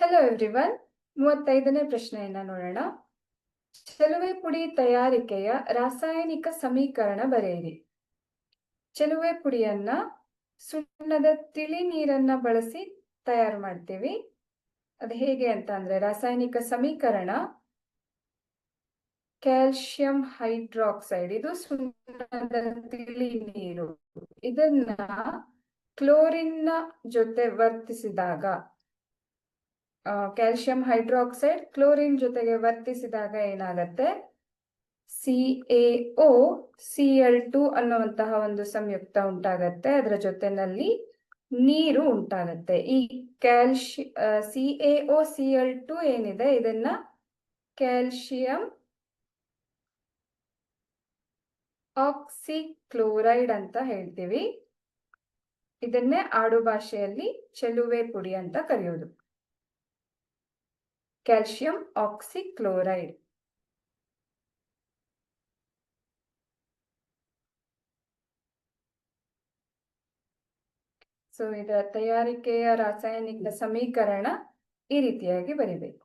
Hello everyone ಮೂವತ್ತೈದನೇ ಪ್ರಶ್ನೆಯನ್ನ ನೋಡೋಣ. ಚೆಲುವೆ ಪುಡಿ ತಯಾರಿಕೆಯ ರಾಸಾಯನಿಕ ಸಮೀಕರಣ ಬರೆಯಿರಿ. ಚೆಲುವೆ ಪುಡಿಯನ್ನ ಸುಣ್ಣದ ತಿಳಿ ನೀರನ್ನ ಬಳಸಿ ತಯಾರು ಮಾಡ್ತೀವಿ. ಅದು ಹೇಗೆ ಅಂತ ಅಂದ್ರೆ ರಾಸಾಯನಿಕ ಸಮೀಕರಣ ಕ್ಯಾಲ್ಸಿಯಂ ಹೈಡ್ರಾಕ್ಸೈಡ್, ಇದು ಸುಣ್ಣದ ತಿಳಿ ನೀರು ಇದನ್ನ ಕ್ಲೋರಿನ್ನ ಜೊತೆ ವರ್ತಿಸಿದಾಗ ಕ್ಯಾಲ್ಸಿಯಂ ಹೈಡ್ರಾಕ್ಸೈಡ್ ಕ್ಲೋರಿನ್ ಜೊತೆಗೆ ವರ್ತಿಸಿದಾಗ ಏನಾಗತ್ತೆ? C A O C L two ಅನ್ನುವಂತಹ ಒಂದು ಸಂಯುಕ್ತ ಉಂಟಾಗತ್ತೆ. ಅದರ ಜೊತೆನಲ್ಲಿ ನೀರು ಉಂಟಾಗತ್ತೆ. ಈ ಕ್ಯಾಲ್ಶಿ C A O C L two ಏನಿದೆ? ಇದನ್ನ ಆಕ್ಸಿ ಆಕ್ಸಿಕ್ಲೋರೈಡ್ ಅಂತ ಹೇಳ್ತೀವಿ. ಇದನ್ನೇ ಆಡು ಭಾಷೆಯಲ್ಲಿ ಚೆಲುವೆ ಪುಡಿ ಅಂತ ಕರೆಯೋದು. ಕ್ಯಾಲ್ಸಿಯಂ ಆಕ್ಸಿಕ್ಲೋರೈಡ್ ಸೊ ಇದರ ತಯಾರಿಕೆಯ ರಾಸಾಯನಿಕ ಸಮೀಕರಣ ಈ ರೀತಿಯಾಗಿ ಬರಿಬೇಕು.